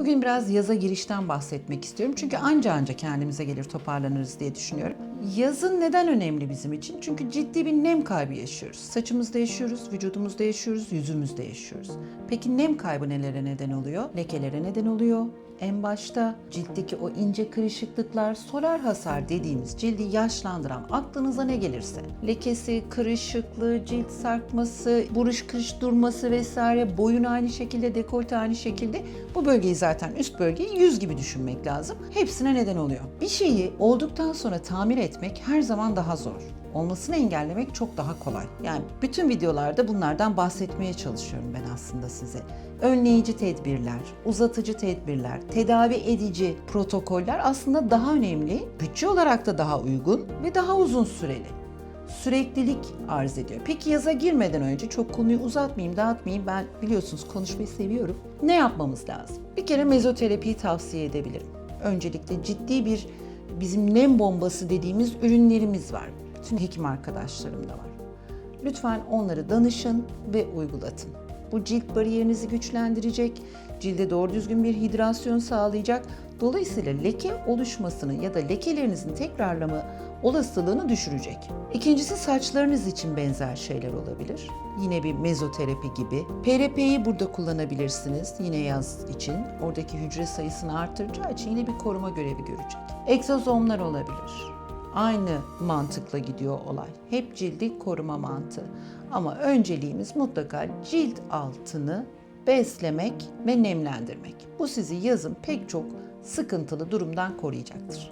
Bugün biraz yaza girişten bahsetmek istiyorum. Çünkü anca anca kendimize gelir toparlanırız diye düşünüyorum. Yazın neden önemli bizim için? Çünkü ciddi bir nem kaybı yaşıyoruz. Saçımızda yaşıyoruz, vücudumuzda yaşıyoruz, yüzümüzde yaşıyoruz. Peki nem kaybı nelere neden oluyor? Lekelere neden oluyor. En başta ciltteki o ince kırışıklıklar, solar hasar dediğimiz cildi yaşlandıran aklınıza ne gelirse. Lekesi, kırışıklığı, cilt sarkması, buruş kırış durması vesaire, boyun aynı şekilde, dekolte aynı şekilde. Bu bölgeyi zaten üst bölgeyi yüz gibi düşünmek lazım. Hepsine neden oluyor. Bir şeyi olduktan sonra tamir etmek her zaman daha zor olmasını engellemek çok daha kolay. Yani bütün videolarda bunlardan bahsetmeye çalışıyorum ben aslında size. Önleyici tedbirler, uzatıcı tedbirler, tedavi edici protokoller aslında daha önemli, bütçe olarak da daha uygun ve daha uzun süreli. Süreklilik arz ediyor. Peki yaza girmeden önce çok konuyu uzatmayayım, dağıtmayayım. Ben biliyorsunuz konuşmayı seviyorum. Ne yapmamız lazım? Bir kere mezoterapiyi tavsiye edebilirim. Öncelikle ciddi bir bizim nem bombası dediğimiz ürünlerimiz var. Bütün hekim arkadaşlarım da var. Lütfen onları danışın ve uygulatın. Bu cilt bariyerinizi güçlendirecek, cilde doğru düzgün bir hidrasyon sağlayacak. Dolayısıyla leke oluşmasını ya da lekelerinizin tekrarlama olasılığını düşürecek. İkincisi saçlarınız için benzer şeyler olabilir. Yine bir mezoterapi gibi. PRP'yi burada kullanabilirsiniz yine yaz için. Oradaki hücre sayısını artıracağı için yine bir koruma görevi görecek. Egzozomlar olabilir. Aynı mantıkla gidiyor olay. Hep cildi koruma mantığı. Ama önceliğimiz mutlaka cilt altını beslemek ve nemlendirmek. Bu sizi yazın pek çok sıkıntılı durumdan koruyacaktır.